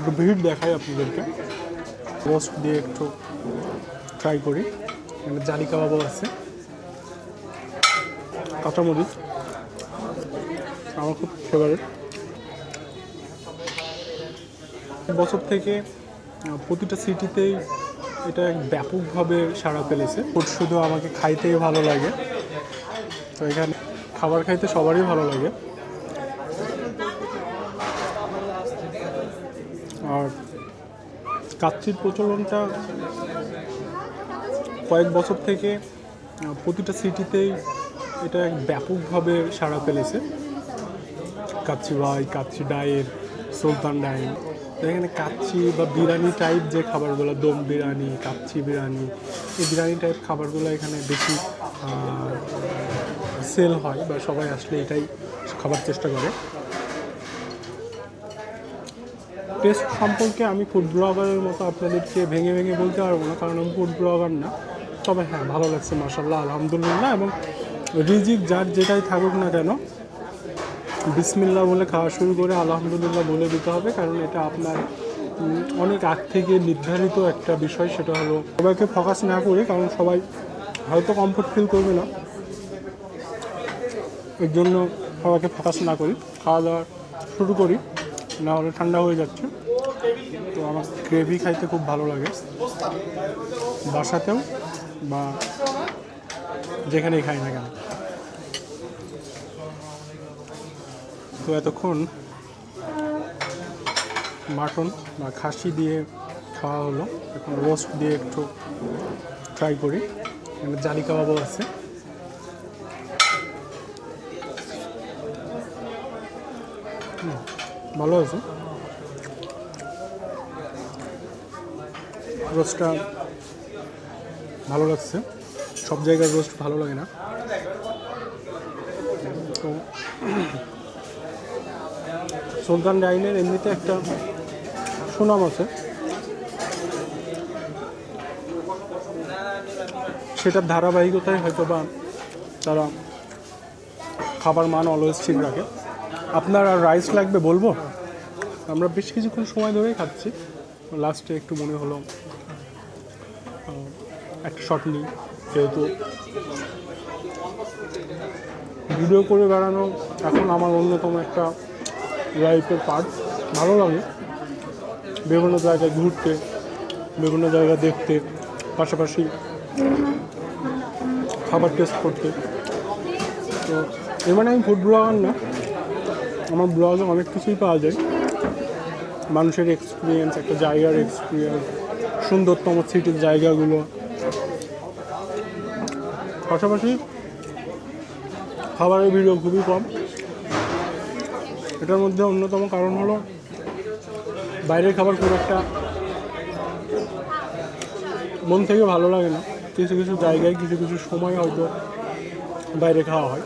একটু ভিড় দেখাই আপনাদেরকে। রোস্ট দিয়ে একটু ট্রাই করি। এখানে জালি কাবাবও আছে। কাঁচামরিচ। আমার খুব ফেভারিট বছর থেকে প্রতিটা সিটিতেই এটা ব্যাপকভাবে সাড়া ফেলেছে। ফুড শুধু আমাকে খাইতেই ভালো লাগে। তো এখানে খাবার খাইতে সবারই ভালো লাগে। আর কাচ্চির প্রচলনটা কয়েক বছর থেকে প্রতিটা সিটিতেই এটা ব্যাপকভাবে সাড়া ফেলেছে। কাচ্চি ভাই, কাচ্চি ডায়ের সুলতান ডাইন এখানে কাচ্চি বা বিরিয়ানি টাইপ যে খাবারগুলো, দম বিরিয়ানি, কাচ্চি বিরিয়ানি, এই বিরিয়ানি টাইপ খাবারগুলো এখানে বেশি সেল হয় বা সবাই আসলে এটাই খাবার চেষ্টা করে। টেস্ট সম্পর্কে আমি ফুড ব্লগারের মতো আপনাদেরকে ভেঙে ভেঙে বলতে পারব না, কারণ আমি ফুড ব্লগার না। তবে হ্যাঁ ভালো লাগছে মাসাল্লাহ আলহামদুলিল্লাহ। এবং রিজিক যার যেটাই থাকুক না কেন বিসমিল্লা বলে খাওয়া শুরু করে আলহামদুলিল্লাহ বলে দিতে হবে, কারণ এটা আপনার অনেক আগ থেকে নির্ধারিত একটা বিষয়, সেটা হলো সবাইকে ফোকাস না করি, কারণ সবাই হয়তো কমফোর্ট ফিল করবে না। এর জন্য সবাইকে ফোকাস না করি, খাওয়া দাওয়া শুরু করি। না হলে ঠান্ডা হয়ে যাচ্ছে। তো আমার গ্রেভি খাইতে খুব ভালো লাগে। বাসাতেও বা যেখানেই খাই না কেন। তো এতক্ষণ মাটন বা খাসি দিয়ে খাওয়া হলো। এখন রোস্ট দিয়ে একটু ট্রাই করি। এখানে জালি কাবাবও আছে। ভালো আছে রোস্টটা ভালো লাগছে। সব জায়গায় রোস্ট ভালো লাগে না। তো সুলতান ডাইনের এমনিতে একটা সুনাম আছে। সেটার ধারাবাহিকতায় হয়তো বা তারা খাবার মান অলওয়েজ ঠিক রাখে। আপনার আর রাইস লাগবে বলব? আমরা বেশ কিছুক্ষণ সময় ধরেই খাচ্ছি। লাস্টে একটু মনে হলো একটা শট নিই, যেহেতু ভিডিও করে বেড়ানো এখন আমার অন্যতম একটা লাইফের পার্ট ভালো লাগে। বিভিন্ন জায়গায় ঘুরতে, বিভিন্ন জায়গা দেখতে, পাশাপাশি খাবার টেস্ট করতে। তো এর মানে আমি ফুড ব্লগার না, আমার ব্লগে অনেক কিছুই পাওয়া যায়। মানুষের এক্সপিরিয়েন্স একটা জায়গার এক্সপিরিয়েন্স সুন্দরতম সিটির জায়গাগুলো। পাশাপাশি খাবারের ভিডিও খুবই কম। এটার মধ্যে অন্যতম কারণ হলো বাইরের খাবার খুব একটা মন থেকে ভালো লাগে না। কিছু কিছু জায়গায় কিছু কিছু সময় হয়তো বাইরে খাওয়া হয়।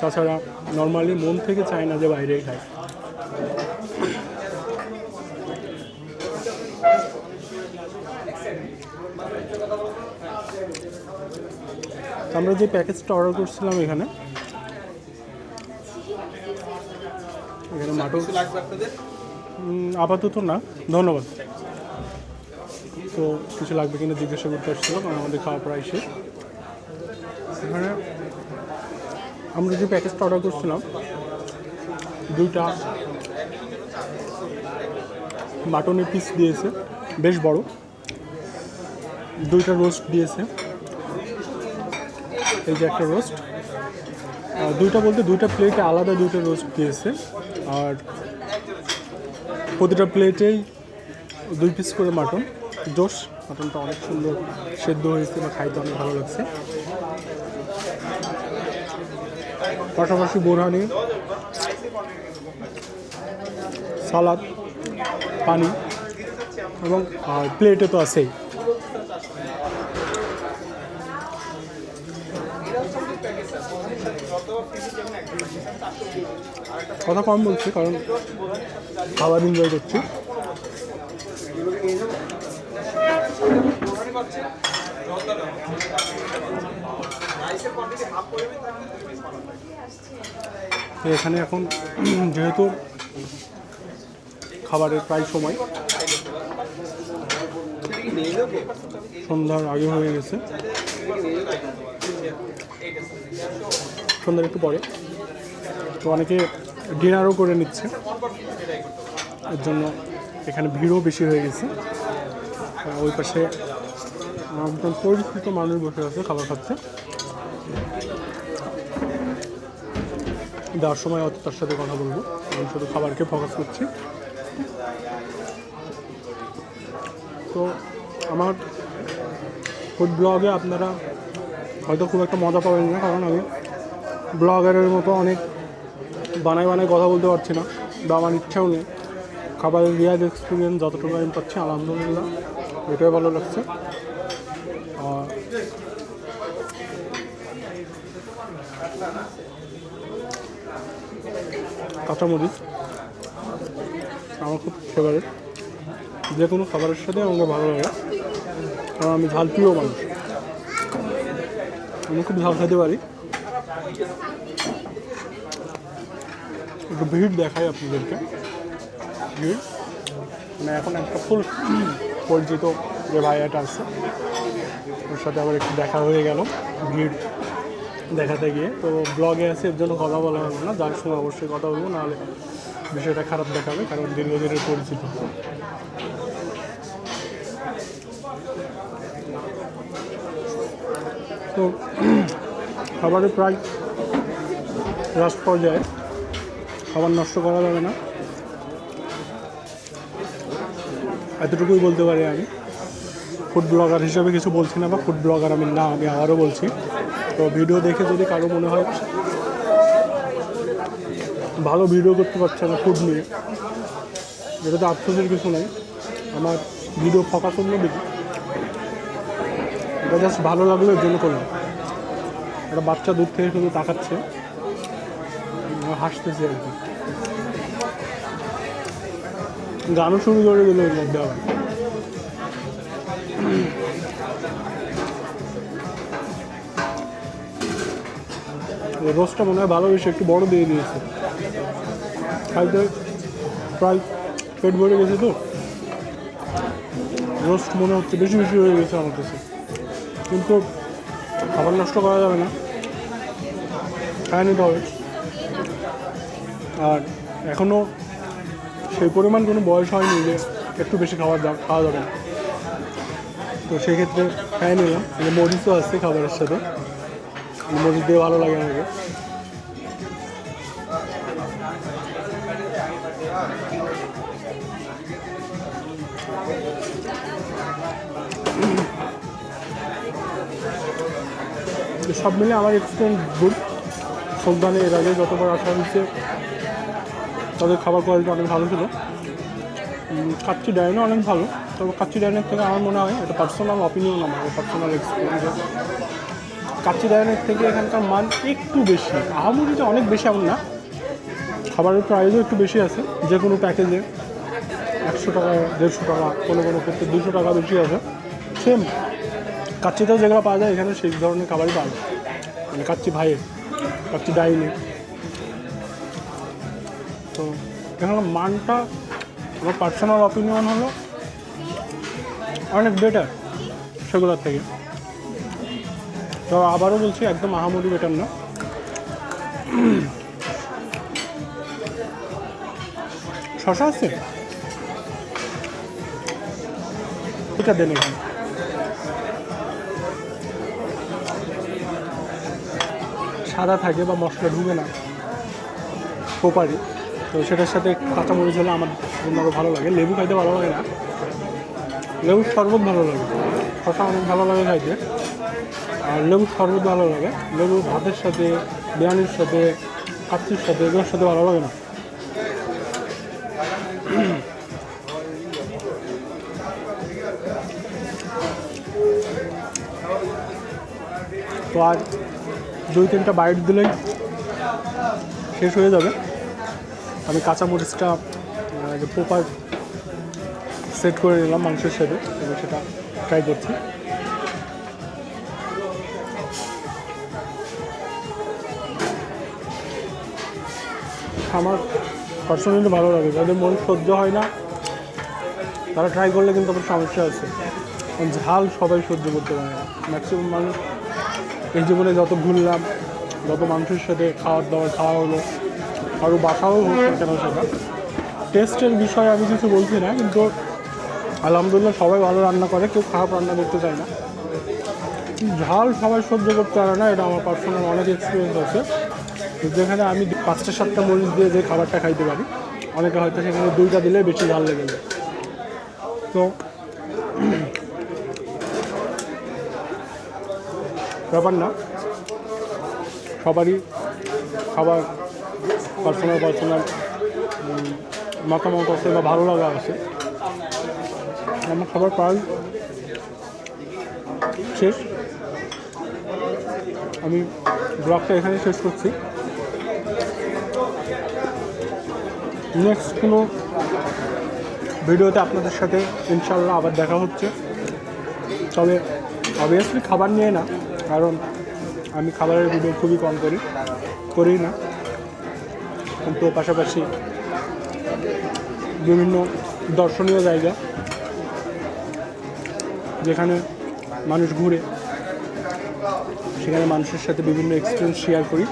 তাছাড়া নর্মালি মন থেকে চায় না যে বাইরে খায়। আমরা যে প্যাকেজটা অর্ডার করছিলাম এখানে এখানে মাটন। আপাতত না ধন্যবাদ। তো কিছু লাগবে কিনা জিজ্ঞাসা করতে আসছিলাম আমাদের খাওয়া প্রায় শেষ। এখানে আমরা যে প্যাকেজটা অর্ডার করছিলাম দুইটা মাটনের পিস দিয়েছে বেশ বড়। দুইটা রোস্ট দিয়েছে। এই যে একটা রোস্ট দুইটা বলতে দুইটা প্লেটে আলাদা দুইটা রোস্ট দিয়েছে। আর প্রতিটা প্লেটেই দুই পিস করে মাটন জোশ মাটনটা অনেক সুন্দর সেদ্ধ হয়েছে বা খাইতে অনেক ভালো লাগছে। পাশাপাশি বোরহানি, সালাদ, পানি এবং প্লেটে তো আছেই। কথা কম বলছি, কারণ খাবার এনজয় করছি। এখানে এখন, যেহেতু খাবারের প্রায় সময়, সন্ধ্যার আগে হয়ে গেছে। সন্ধ্যার একটু পরে। তো অনেকে ডিনারও করে নিচ্ছে। এর জন্য এখানে ভিড়ও বেশি হয়ে গেছে। ওই পাশে পরিচিত মানুষ বসে আছে, খাবার খাচ্ছে। দেওয়ার সময় হয়তো তার সাথে কথা বলব। আমি শুধু খাবারকে ফোকাস করছি। তো আমার ফুড ব্লগে আপনারা হয়তো খুব একটা মজা পাবেন না, কারণ আমি ব্লগারের মতো অনেক বানায় বানায় কথা বলতে পারছি না। বা আমার ইচ্ছাও নেই। খাবারের রিয়াজ এক্সপিরিয়েন্স যতটুকু আমি পাচ্ছি, আলহামদুলিল্লাহ। এটাই ভালো লাগছে। আর কাঁচামরিচ, আমার খুব ফেভারিট যে কোনো খাবারের সাথে আমাকে ভালো লাগে। কারণ আমি ঝাল প্রিয় মানুষ। আমি খুব ঝাল খেতে পারি। একটু ভিড় দেখাই আপনাদেরকে। ভিড়। মানে এখন একটা ফুল পরিচিত যে ভাইয়াটা আছে, ওর সাথে আবার একটু দেখা হয়ে গেল, ভিড় দেখাতে গিয়ে। তো ব্লগে আছে, এর জন্য কথা বলা হবে না, যার সঙ্গে অবশ্যই কথা বলব, নাহলে বিষয়টা খারাপ দেখাবে, কারণ দীর্ঘদিনের পরিচিত। তো খাবারের প্রায় লাস্ট পর্যায়ে খাবার নষ্ট করা যাবে না। এতটুকুই বলতে পারি আমি। ফুড ব্লগার হিসাবে কিছু বলছি না বা ফুড ব্লগার আমি না, আমি আবারও বলছি। তো ভিডিও দেখে যদি কারও মনে হয় ভালো ভিডিও করতে পারছে না ফুড নিয়ে এটাতে আফসোসের কিছু নেই, আমার ভিডিও ফোকাস অন্য দিকে। এটা জাস্ট ভালো লাগল এর জন্য করলাম। একটা বাচ্চা দূর থেকে শুধু তাকাচ্ছে। হাসতেছে আর কি। গানও শুরু করে দিল এর মধ্যে আবার। রোস্টটা মনে হয় ভালো বেশি একটু বড় দিয়ে দিয়েছে। খাইতে প্রায় পেট ভরে গেছে তো। রোস্ট মনে হচ্ছে বেশি বেশি হয়ে গেছে আমার কাছে। কিন্তু খাবার নষ্ট করা যাবে না। খায় নিতে হবে। আর এখনও সেই পরিমাণ কোনো বয়স হয়নি যে একটু বেশি খাবার দাও, খাওয়া যাবে তো সেক্ষেত্রে খাই নিলাম। মরিচও আছে খাবারের সাথে। মরিচ দিয়ে ভালো লাগে আমাকে। সব মিলে আমার এক্সপিরিয়েন্স গুড সন্ধানে এর আগে যতবার আসা হয়েছে তাদের খাবার কোয়ালিটি অনেক ভালো ছিল। কাচ্চি ডাইনও অনেক ভালো। তবে কাচ্চি ডাইনের থেকে আমার মনে হয় এটা পার্সোনাল অপিনিয়ন আমার পার্সোনাল এক্সপিরিয়েন্স কাচ্চি ডাইনের থেকে এখানকার মান একটু বেশি। আহামরিটা অনেক বেশি এমন না। খাবারের প্রাইসও একটু বেশি আছে। যে কোনো প্যাকেজে একশো টাকা, দেড়শো টাকা, কোনো কোনো ক্ষেত্রে দুশো টাকা বেশি আছে। সেম কাচ্চিতেও যেগুলো পাওয়া যায় এখানে সেই ধরনের খাবারই পাওয়া যায়। মানে কাচ্চি ভাইয়ের, কাচ্চি ডাইনি তো এখানে মানটা, আমার পার্সোনাল অপিনিয়ন হলো, অনেক বেটার সেগুলোর থেকে। তো আবারও বলছি, একদম আহামরি বেটার না। শশা আছে? এটা দেন এখানে। সাদা থাকে বা মশলা ঢুকে না প্রপারি তো সেটার সাথে কাঁচামরিচ হলে আমার জন্য আরও ভালো লাগে। লেবু খাইতে ভালো লাগে না। লেবুর শরবত ভালো লাগে। শশা অনেক ভালো লাগে খাইতে। আর লেবুর শরবত ভালো লাগে। লেবু ভাতের সাথে, বিরিয়ানির সাথে, কাচ্চির সাথে এগুলোর সাথে ভালো লাগে না। তো আর দুই তিনটা বাইট দিলেই শেষ হয়ে যাবে। আমি কাঁচামরিচটা যে প্রপার সেট করে নিলাম মাংসের সাথে এবং সেটা ট্রাই করছি। আমার পার্সোনালি ভালো লাগে, যাদের মন সহ্য হয় না, তারা ট্রাই করলে কিন্তু আবার সমস্যা আছে। ঝাল সবাই সহ্য করতে পারে না। ম্যাক্সিমাম মানুষ এই জীবনে যত ঘুরলাম, যত মানুষের সাথে খাওয়ার দাওয়ার খাওয়া হলো আরও বাসাও না কেন সেটা টেস্টের বিষয়ে আমি কিছু বলছি না, কিন্তু আলহামদুলিল্লাহ সবাই ভালো রান্না করে, কেউ খারাপ রান্না করতে চায় না। ঝাল সবাই সহ্য করতে পারে না, এটা আমার পার্সোনাল অনেক এক্সপিরিয়েন্স আছে। যেখানে আমি পাঁচটা সাতটা মরিচ দিয়ে যে খাবারটা খাইতে পারি, অনেকে হয়তো সেখানে দুইটা দিলে বেশি ঝাল লেগে যায়। তো ব্যাপার না, সবারই খাবার পার্সোনাল পার্সোনাল মতামত আছে বা ভালো লাগা আছে। আমার খাবার প্রায় শেষ। আমি ব্লগটা এখানে শেষ করছি। নেক্সট কোনো ভিডিওতে আপনাদের সাথে ইনশাল্লাহ আবার দেখা হচ্ছে। তবে অবভিয়াসলি খাবার নিয়ে না, কারণ আমি খাবারের ভিডিও খুবই কম করি করি না। কিন্তু পাশাপাশি বিভিন্ন দর্শনীয় জায়গা যেখানে মানুষ ঘুরে, সেখানে মানুষের সাথে বিভিন্ন এক্সপিরিয়েন্স শেয়ার করি।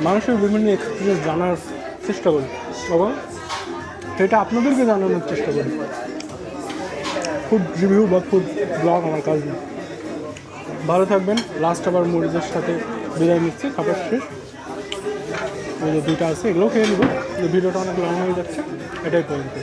মানুষের বিভিন্ন এক্সপিরিয়েন্স জানার চেষ্টা করি। এবং সেটা আপনাদেরকে জানানোর চেষ্টা করি। ফুড রিভিউ বা ফুড ব্লগ আমার কাজ। ভালো থাকবেন। লাস্ট আবার মরিচের সাথে বিদায় নিচ্ছি। খাবার শেষ। এই যে দুটো আছে এগুলো খেয়ে নেব। ভিডিওটা অনেক লং হয়ে যাচ্ছে এটাই পর্যন্ত